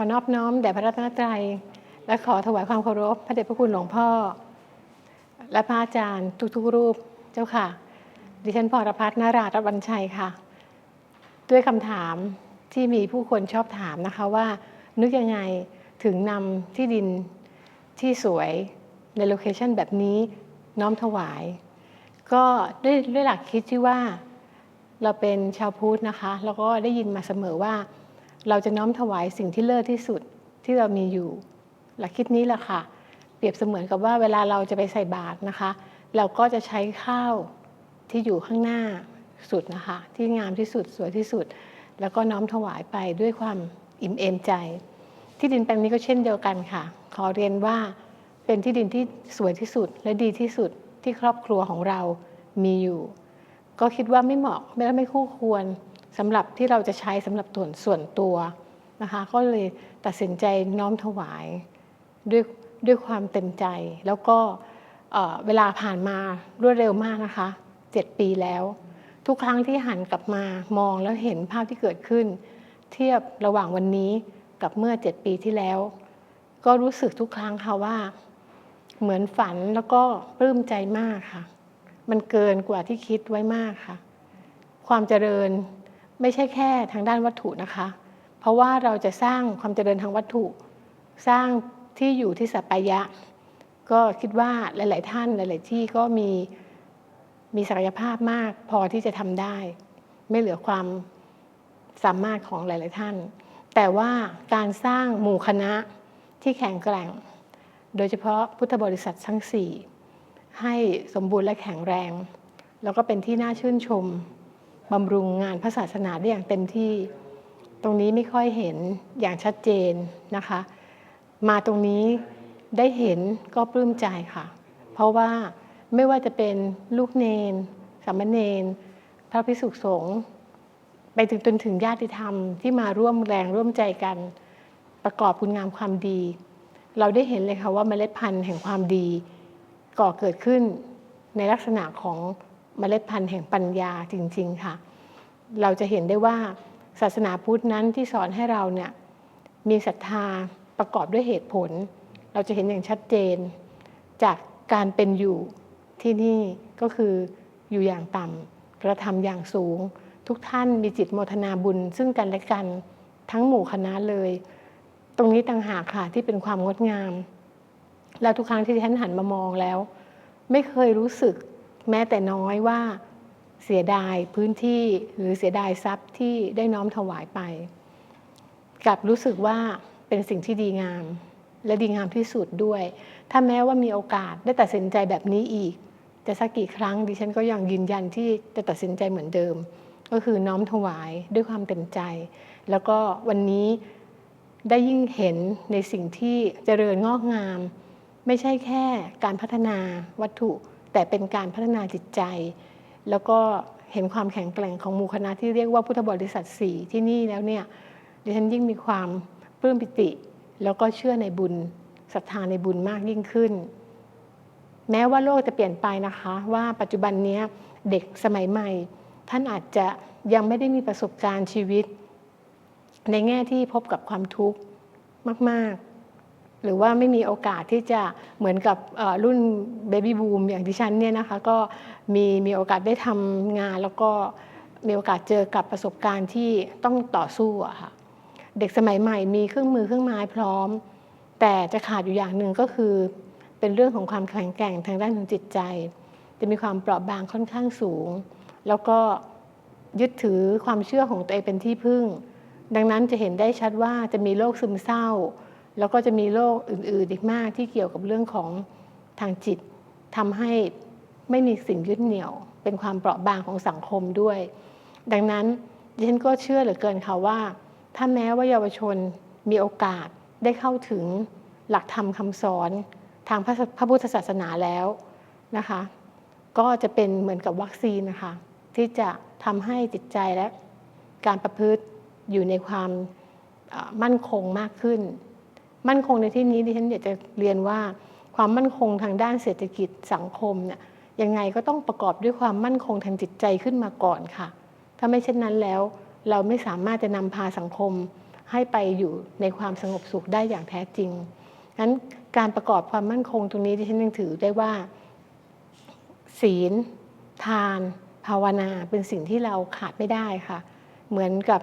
อนอบน้อมแด่พระรัตนตรัย และขอถวายความเคารพพระเดชพระคุณหลวงพ่อ และพระอาจารย์ทุกๆรูปเจ้าค่ะ ดิฉันพรพัฒนาราตบัญชัยค่ะ ด้วยคำถามที่มีผู้คนชอบถามนะคะว่า นึกยังไงถึงนำที่ดินที่สวยในโลเคชันแบบนี้น้อมถวาย ก็ด้วยด้วยหลักคิดที่ว่าเราเป็นชาวพุทธนะคะ แล้วก็ได้ยินมาเสมอว่า เราจะน้อมถวายสิ่งที่เลิศที่สุดที่เรามีอยู่ หลักคิดนี้แหละค่ะ เปรียบเสมือนกับว่าเวลาเราจะไปใส่บาตรนะคะ เราก็จะใช้ข้าวที่อยู่ข้างหน้าสุดนะคะ ที่งามที่สุดสวยที่สุด แล้วก็น้อมถวายไปด้วยความอิ่มเอมใจ ที่ดินแปลงนี้ก็เช่นเดียวกันค่ะ ขอเรียนว่าเป็นที่ดินที่สวยที่สุดและดีที่สุดที่ครอบครัวของเรามีอยู่ ก็คิดว่าไม่เหมาะไม่ไม่คู่ควร สำหรับที่เราจะใช้สำหรับส่วนส่วนตัวนะคะก็เลยตัดสินใจน้อมถวายด้วยด้วยความเต็มใจ แล้วก็เอ่อเวลาผ่านมารวดเร็วมากนะคะ7ปีแล้ว ทุกครั้งที่หันกลับมามองแล้วเห็นภาพที่เกิดขึ้น เทียบระหว่างวันนี้กับเมื่อ7ปีที่แล้ว ก็รู้สึกทุกครั้งค่ะว่า เหมือนฝันแล้วก็ปลื้มใจมากค่ะ มันเกินกว่าที่คิดไว้มากค่ะ ความเจริญ ไม่ใช่แค่ทางด้านวัตถุนะคะ เพราะว่าเราจะสร้างความเจริญทางวัตถุ สร้างที่อยู่ที่สัปปายะ ก็คิดว่าหลาย ๆ ท่านหลาย ๆ ที่ก็มีมีศักยภาพมากพอที่จะทำได้ ไม่เหลือความสามารถของหลาย ๆ ท่าน แต่ว่าการสร้างหมู่คณะที่แข็งแกร่ง โดยเฉพาะพุทธบริษัททั้งสี่ให้สมบูรณ์และแข็งแรง แล้วก็เป็นที่น่าชื่นชม บำรุงงานพระศาสนาได้อย่างเต็มที่ ตรงนี้ไม่ค่อยเห็นอย่างชัดเจนนะคะ มาตรงนี้ได้เห็นก็ปลื้มใจค่ะ เพราะว่าไม่ว่าจะเป็นลูกเนนสามเณรพระภิกษุสงฆ์ไปถึงจนถึงญาติธรรมที่มาร่วมแรงร่วมใจกัน ประกอบคุณงามความดี เราได้เห็นเลยค่ะว่าเมล็ดพันธุ์แห่งความดีก่อเกิดขึ้นในลักษณะของ เมล็ดพันธุ์แห่งปัญญาจริง ๆ ค่ะ เราจะเห็นได้ว่าศาสนาพุทธนั้นที่สอนให้เราเนี่ยมีศรัทธาประกอบด้วยเหตุผล เราจะเห็นอย่างชัดเจน จากการเป็นอยู่ที่นี่ก็คืออยู่อย่างต่ำกระทำอย่างสูง ทุกท่านมีจิตโมทนาบุญ ซึ่งกันและกันทั้งหมู่คณะเลย ตรงนี้ต่างหากค่ะที่เป็นความงดงาม แล้วทุกครั้งที่ฉันหันมามองแล้ว ไม่เคยรู้สึก แม้แต่น้อยว่าเสียดายพื้นที่หรือเสียดายทรัพย์ที่ได้น้อมถวายไป กลับรู้สึกว่าเป็นสิ่งที่ดีงาม และดีงามที่สุดด้วย ถ้าแม้ว่ามีโอกาสได้ตัดสินใจแบบนี้อีก จะสักกี่ครั้งดิฉันก็ยังยืนยันที่จะตัดสินใจเหมือนเดิม ก็คือน้อมถวายด้วยความเต็มใจ แล้วก็วันนี้ได้ยิ่งเห็นในสิ่งที่เจริญงอกงาม ไม่ใช่แค่การพัฒนาวัตถุ แต่เป็นการพัฒนาจิตใจ แล้วก็เห็นความแข็งแกร่งของหมู่คณะที่เรียกว่าพุทธบริษัทสี่ที่นี่แล้วเนี่ยดิฉันยิ่งมีความปลื้มปิติ แล้วก็เชื่อในบุญศรัทธาในบุญมากยิ่งขึ้น แม้ว่าโลกจะเปลี่ยนไปนะคะ ว่าปัจจุบันนี้เด็กสมัยใหม่ ท่านอาจจะยังไม่ได้มีประสบการณ์ชีวิต ในแง่ที่พบกับความทุกข์มาก ๆ หรือว่าไม่มีโอกาสที่จะเหมือนกับรุ่นเบบี้บูมอย่างดิฉันเนี่ยนะคะก็มีมีโอกาสได้ทำงาน แล้วก็มีโอกาสเจอกับประสบการณ์ที่ต้องต่อสู้อะค่ะเด็กสมัยใหม่มีเครื่องมือเครื่องไม้พร้อม แต่จะขาดอยู่อย่างหนึ่งก็คือ เป็นเรื่องของความแข็งแกร่งทางด้านของจิตใจ จะมีความเปราะบางค่อนข้างสูง แล้วก็ยึดถือความเชื่อของตัวเองเป็นที่พึ่ง ดังนั้นจะเห็นได้ชัดว่าจะมีโรคซึมเศร้า แล้วก็จะมีโรคอื่นๆอีกมากที่เกี่ยวกับเรื่องของทางจิตทำให้ไม่มีสิ่งยึดเหนี่ยว เป็นความเปราะบางของสังคมด้วย ดังนั้นดิฉันก็เชื่อเหลือเกินค่ะว่า ถ้าแม้ว่าเยาวชนมีโอกาสได้เข้าถึงหลักธรรมคำสอนทางพระพุทธศาสนาแล้วนะคะ ก็จะเป็นเหมือนกับวัคซีนนะคะ ที่จะทำให้จิตใจและการประพฤติอยู่ในความมั่นคงมากขึ้น มั่นคงในที่นี้ดิฉันอยากจะเรียนว่า ความมั่นคงทางด้านเศรษฐกิจสังคมเนี่ยยังไงก็ต้องประกอบด้วยความมั่นคงทางจิตใจขึ้นมาก่อนค่ะ ถ้าไม่เช่นนั้นแล้ว เราไม่สามารถจะนำพาสังคมให้ไปอยู่ในความสงบสุขได้อย่างแท้จริงงั้นการประกอบความมั่นคงตรงนี้ที่ฉันยังถือได้ว่า ศีล ทาน ภาวนาเป็นสิ่งที่เราขาดไม่ได้ค่ะ เหมือนกับ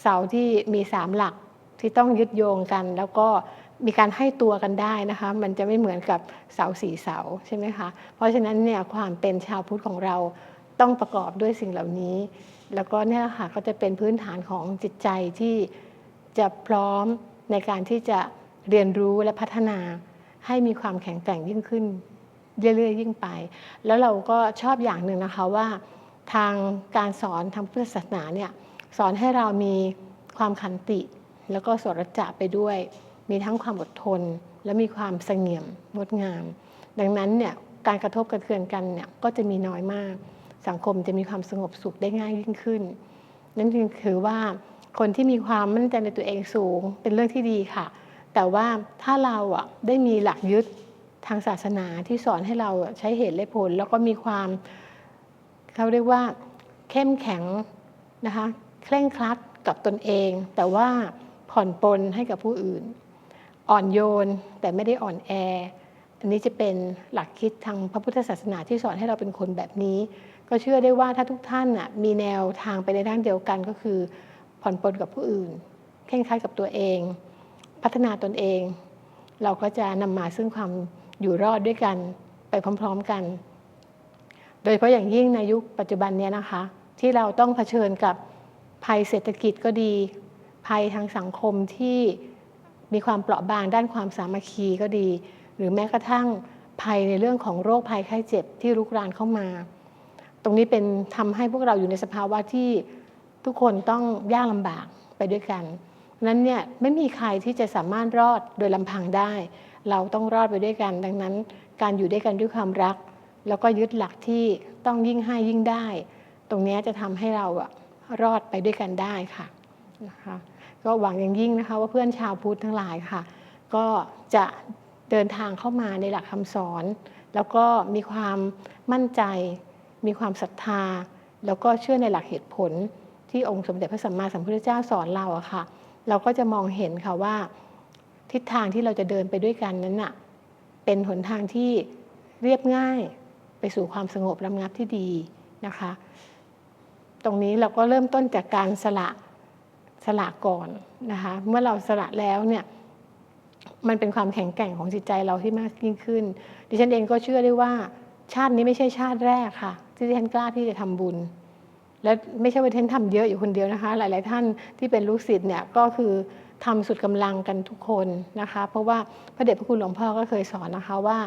เสาที่มีสามหลัก ที่ต้องยึดโยงกัน แล้วก็มีการให้ตัวกันได้นะคะ มันจะไม่เหมือนกับเสาสี่เสาใช่ไหมคะ เพราะฉะนั้นเนี่ยความเป็นชาวพุทธของเราต้องประกอบด้วยสิ่งเหล่านี้ แล้วก็เนี่ยค่ะก็จะเป็นพื้นฐานของจิตใจที่จะพร้อมในการที่จะเรียนรู้และพัฒนาให้มีความแข็งแกร่งยิ่งขึ้น เรื่อยๆยิ่งไป แล้วเราก็ชอบอย่างหนึ่งนะคะว่า ทางการสอนทางพุทธศาสนาเนี่ยสอนให้เรามีความขันติ แล้วก็สวรจะไปด้วย มีทั้งความอดทน และมีความเสงี่ยมงดงาม ดังนั้นเนี่ยการกระทบกระเทือนกันเนี่ยก็จะมีน้อยมาก สังคมจะมีความสงบสุขได้ง่ายยิ่งขึ้น นั่นจึงคือว่าคนที่มีความมั่นใจในตัวเองสูงเป็นเรื่องที่ดีค่ะ แต่ว่าถ้าเราอะได้มีหลักยึดทางศาสนาที่สอนให้เราใช้เหตุและผล แล้วก็มีความเขาเรียกว่าเข้มแข็งนะคะเคร่งครัดกับตนเอง แต่ว่า ผ่อนปลนให้กับผู้อื่น อ่อนโยนแต่ไม่ได้อ่อนแอ อันนี้จะเป็นหลักคิดทางพระพุทธศาสนาที่สอนให้เราเป็นคนแบบนี้ ก็เชื่อได้ว่าถ้าทุกท่านน่ะมีแนวทางไปในทางเดียวกันก็คือ ผ่อนปลนกับผู้อื่นเคร่งคัดกับตัวเอง พัฒนาตนเอง เราก็จะนำมาซึ่งความอยู่รอดด้วยกันไปพร้อม ๆกัน โดยเฉพาะอย่างยิ่งในยุคปัจจุบันเนี้ยนะคะ ที่เราต้องเผชิญกับภัยเศรษฐกิจก็ดี ภัยทางสังคมที่มีความเปราะบางด้านความสามัคคีก็ดี หรือแม้กระทั่งภัยในเรื่องของโรคภัยไข้เจ็บที่รุกรานเข้ามา ตรงนี้เป็นทำให้พวกเราอยู่ในสภาวะที่ทุกคนต้องยากลำบากไปด้วยกันนั้นเนี่ยไม่มีใครที่จะสามารถรอดโดยลำพังได้ เราต้องรอดไปด้วยกัน ดังนั้นการอยู่ด้วยกันด้วยความรัก แล้วก็ยึดหลักที่ต้องยิ่งให้ยิ่งได้ ตรงนี้จะทำให้เราอะรอดไปด้วยกันได้ค่ะนะคะ ก็หวังอย่างยิ่งนะคะว่าเพื่อนชาวพุทธทั้งหลายค่ะ ก็จะเดินทางเข้ามาในหลักคำสอน แล้วก็มีความมั่นใจ มีความศรัทธา แล้วก็เชื่อในหลักเหตุผลที่องค์สมเด็จพระสัมมาสัมพุทธเจ้าสอนเราอะค่ะ เราก็จะมองเห็นค่ะว่า ทิศทางที่เราจะเดินไปด้วยกันนั้นน่ะเป็นหนทางที่เรียบง่ายไปสู่ความสงบระงับที่ดีนะคะ ตรงนี้เราก็เริ่มต้นจากการสละ สละก่อนนะคะเมื่อเราสละแล้วเนี่ยมันเป็นความแข็งแกร่งของจิตใจเราที่มากยิ่งขึ้น ดิฉันเองก็เชื่อได้ว่า ชาตินี้ไม่ใช่ชาติแรกค่ะ ที่ดิฉันกล้าที่จะทำบุญ และไม่ใช่ว่าดิฉันทำเยอะอยู่คนเดียวนะคะ หลาย ๆ ท่านที่เป็นลูกศิษย์เนี่ยก็คือทำสุดกำลังกันทุกคนนะคะ เพราะว่าพระเดชพระคุณหลวงพ่อก็เคยสอนนะคะว่า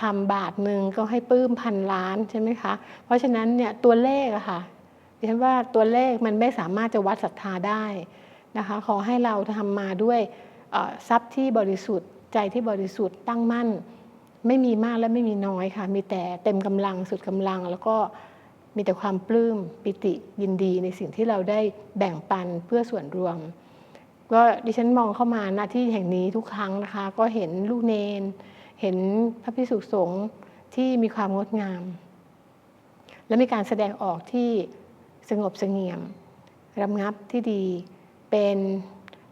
ทำบาทหนึ่งก็ให้ปื้มพันล้านใช่ไหมคะ เพราะฉะนั้นเนี่ยตัวเลขอะค่ะ ดิฉันว่าตัวเลขมันไม่สามารถจะวัดศรัทธาได้นะคะ ขอให้เราทำมาด้วยทรัพย์ที่บริสุทธิ์ใจที่บริสุทธิ์ตั้งมั่น ไม่มีมากและไม่มีน้อยค่ะ มีแต่เต็มกำลังสุดกำลัง แล้วก็มีแต่ความปลื้มปิติยินดีในสิ่งที่เราได้แบ่งปันเพื่อส่วนรวม ก็ดิฉันมองเข้ามาหน้าที่แห่งนี้ทุกครั้งนะคะ ก็เห็นลูกเนน เห็นพระพิสุสงฆ์ที่มีความงดงาม และมีการแสดงออกที่ สงบเสงี่ยมรำงับที่ดีเป็น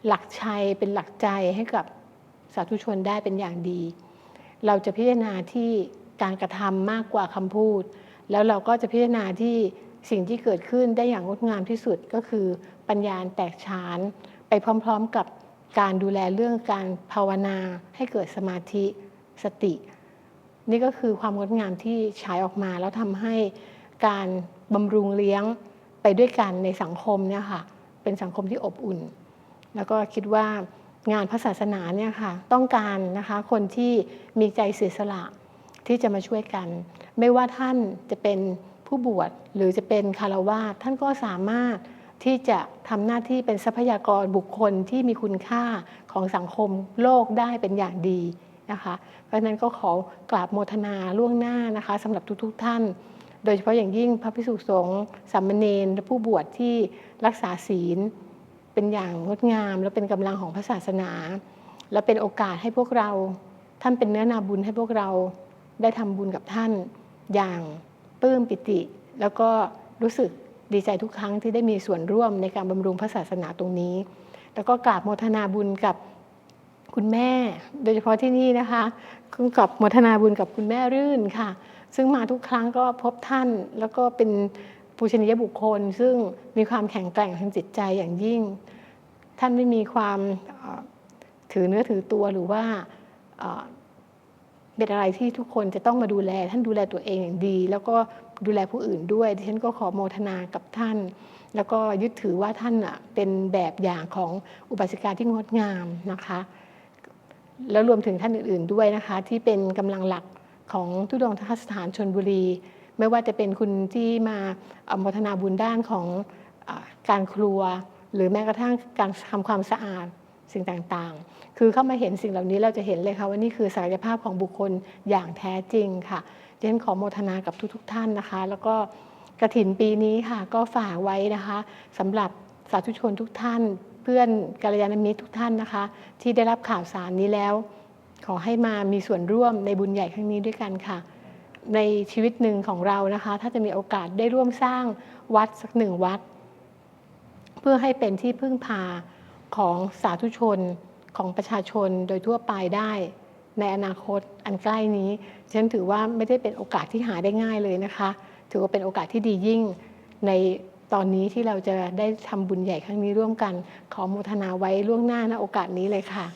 หลักชัยเป็นหลักใจให้กับสาธุชนได้เป็นอย่างดี เราจะพิจารณาที่การกระทำมากกว่าคำพูด แล้วเราก็จะพิจารณาที่สิ่งที่เกิดขึ้นได้อย่างงดงามที่สุดก็คือปัญญาแตกฉาน ไปพร้อมๆกับการดูแลเรื่องการภาวนาให้เกิดสมาธิสติ นี่ก็คือความงดงามที่ฉายออกมาแล้วทำให้การบำรุงเลี้ยง ไปด้วยกันในสังคมเนี่ยค่ะเป็นสังคมที่อบอุ่น แล้วก็คิดว่างานพระศาสนาเนี่ยค่ะต้องการนะคะคนที่มีใจเสียสละที่จะมาช่วยกัน ไม่ว่าท่านจะเป็นผู้บวชหรือจะเป็นคารวาสท่านก็สามารถที่จะทำหน้าที่เป็นทรัพยากรบุคคลที่มีคุณค่าของสังคมโลกได้เป็นอย่างดีนะคะ เพราะฉะนั้นก็ขอกราบโมทนาล่วงหน้านะคะสำหรับทุกๆทท่าน โดยเฉพาะอย่างยิ่งพระพิสุสงฆ์สามเณรและผู้บวชที่รักษาศีล เป็นอย่างงดงาม และเป็นกำลังของพระศาสนา และเป็นโอกาสให้พวกเรา ท่านเป็นเนื้อนาบุญให้พวกเราได้ทำบุญกับท่านอย่างปลื้มปิติ แล้วก็รู้สึกดีใจทุกครั้งที่ได้มีส่วนร่วมในการบำรุงพระศาสนาตรงนี้ แล้วก็กราบโมทนาบุญกับคุณแม่ โดยเฉพาะที่นี่นะคะคุณกับโมทนาบุญกับคุณแม่รื่นค่ะ ซึ่งมาทุกครั้งก็พบท่านแล้วก็เป็นปูชนียบุคคล ซึ่งมีความแข็งแกร่งทางจิตใจอย่างยิ่ง ท่านไม่มีความถือเนื้อถือตัวหรือว่าเป็นอะไรที่ทุกคนจะต้องมาดูแล ท่านดูแลตัวเองอย่างดี แล้วก็ดูแลผู้อื่นด้วยดิฉันก็ขอโมทนากับท่าน แล้วก็ยึดถือว่าท่านน่ะเป็นแบบอย่างของอุบาสิกาที่งดงามนะคะ แล้วรวมถึงท่านอื่น ๆด้วยนะคะ ที่เป็นกำลังหลัก ของทุดงคสถานชนบุรี ไม่ว่าจะเป็นคุณที่มาอ่อโมทนาบุญด้านของอการครัว หรือแม้กระทั่งการทำความสะอาดสิ่งต่างๆ คือเข้ามาเห็นสิ่งเหล่านี้เราจะเห็นเลยค่ะว่านี่คือศักยภาพของบุคคลอย่างแท้จริงค่ะดิฉันขอโมทนากับทุกๆท่านนะคะ แล้วก็กระถินปีนี้ค่ะก็ฝากไว้นะคะสำหรับสาธุชนทุกท่าน เพื่อนกัลยาณมิตรทุกท่านนะคะ ที่ได้รับข่าวสารนี้แล้ว ขอให้มามีส่วนร่วมในบุญใหญ่ครั้งนี้ด้วยกันค่ะ ในชีวิตหนึ่งของเรานะคะ ถ้าจะมีโอกาสได้ร่วมสร้างวัดสักหนึ่งวัด เพื่อให้เป็นที่พึ่งพาของสาธุชนของประชาชนโดยทั่วไปได้ ในอนาคตอันใกล้นี้ฉันถือว่าไม่ได้เป็นโอกาสที่หาได้ง่ายเลยนะคะ ถือว่าเป็นโอกาสที่ดียิ่งในตอนนี้ที่เราจะได้ทำบุญใหญ่ครั้งนี้ร่วมกัน ขอโมทนาไว้ล่วงหน้าณโอกาสนี้เลยค่ะ